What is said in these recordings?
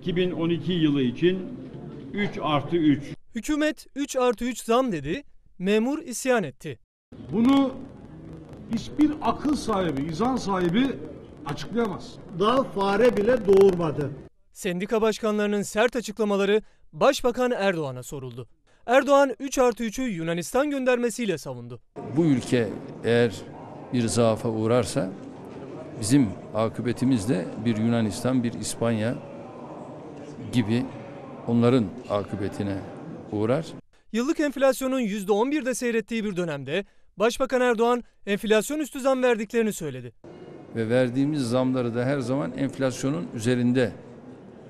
2012 yılı için 3 artı 3. Hükümet 3 artı 3 zam dedi, memur isyan etti. Bunu hiçbir akıl sahibi, izan sahibi açıklayamaz. Daha fare bile doğurmadı. Sendika başkanlarının sert açıklamaları Başbakan Erdoğan'a soruldu. Erdoğan 3 artı 3'ü Yunanistan göndermesiyle savundu. Bu ülke eğer bir zaafa uğrarsa bizim akıbetimiz de bir Yunanistan, bir İspanya gibi onların akıbetine uğrar. Yıllık enflasyonun %11'de seyrettiği bir dönemde Başbakan Erdoğan enflasyon üstü zam verdiklerini söyledi. Ve verdiğimiz zamları da her zaman enflasyonun üzerinde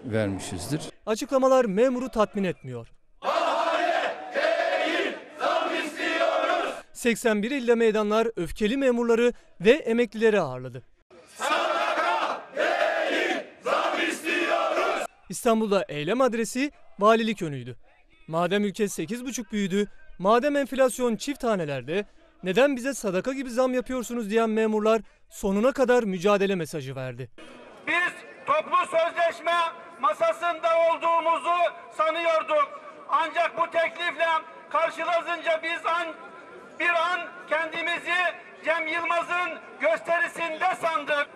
vermişizdir. Açıklamalar memuru tatmin etmiyor. 81 ilde meydanlar öfkeli memurları ve emeklileri ağırladı. İstanbul'da eylem adresi valilik önüydü. Madem ülke 8,5 büyüdü, madem enflasyon çift hanelerde, neden bize sadaka gibi zam yapıyorsunuz diyen memurlar sonuna kadar mücadele mesajı verdi. Biz toplu sözleşme masasında olduğumuzu sanıyorduk. Ancak bu teklifle karşılaşınca biz an, bir an kendimizi Cem Yılmaz'ın gösterisinde sandık.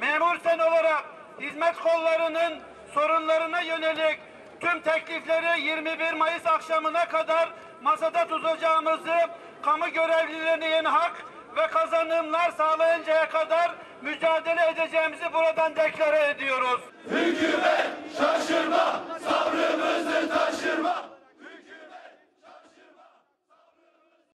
Memur sen olarak hizmet kollarının sorunlarına yönelik tüm teklifleri 21 Mayıs akşamına kadar masada tutacağımızı, kamu görevlilerinin hak ve kazanımlar sağlayıncaya kadar mücadele edeceğimizi buradan deklare ediyoruz. Hükümet